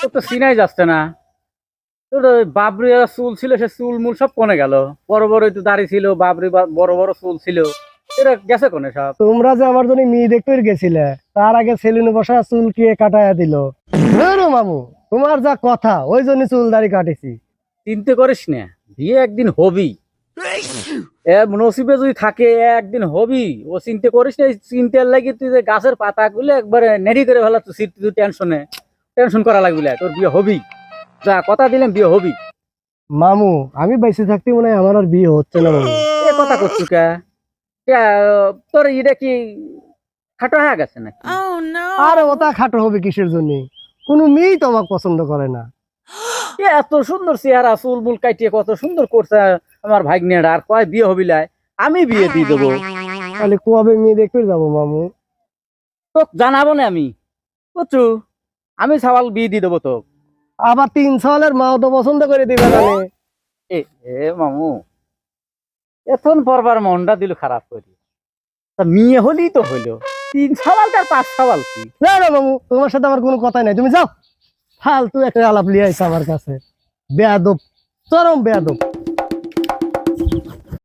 তোর তো চিনাই যাচ্ছে না। তোর বাবরি চুল ছিল সে চুল মূল সব কোনে গেল? বড় বড় একটু দাড়ি ছিল বাবরি বড় বড় চুল ছিল। এটা গেছে কোনে সব? তোমরা যে আমার জন্য মেয়ে দেখতে গেছিলে তার আগে সেলুনে বসা চুল কে কাটাইয়া দিল। মামু তোমার যা কথা ওই জন্য চুল দাড়ি কাটেছি। চিনতে করিস না বিয়ে একদিন হবি এ নসিবে যদি থাকে একদিন হবি। ও চিনতে করিস না এই চিনতে লাগি তুই যে গাছের পাতা গুলো একবারে নেড়ি করে ফেলা তুই সিট তুই টেনশনে টেনশন করা লাগবে তোর বিয়ে হবি। যা কথা দিলাম বিয়ে হবি। মামু আমি বেঁচে থাকতে মনে হয় আমার আর বিয়ে হচ্ছে না মামু। এ কথা করছু কে? তোর এটা কি খাটো হয়ে গেছে নাকি? Oh. আরে ওটা খাটো হবে কিসের জন্য? কোনো মেয়েই তো আমাকে পছন্দ করে না। এ এত সুন্দর চেহারা চুল মুল কাটিয়ে কত সুন্দর করছে। আমার ভাগ্নেরা আর কয় বিয়ে হবি লাই? আমি বিয়ে দিয়ে দেবো। তাহলে কবে মেয়ে দেখতে যাব মামু। তো জানাব না আমি। বুঝছু আমি সওয়াল বিয়ে দিয়ে দেবো তো আবার তিন সালের মাও তো পছন্দ করে দিবে জানে এ এ মামু এখন পরবার মনটা দিল খারাপ করি। তা মেয়ে হলেই তো হইল। তিন সওয়াল তার পাঁচ সওয়াল কি? না না মামু তোমার সাথে আমার কোনো কথাই নাই। তুমি যাও। ফালতু একটা আলাপ লিয়ে আইসা আমার কাছে। বেয়াদব চরম বেয়াদব।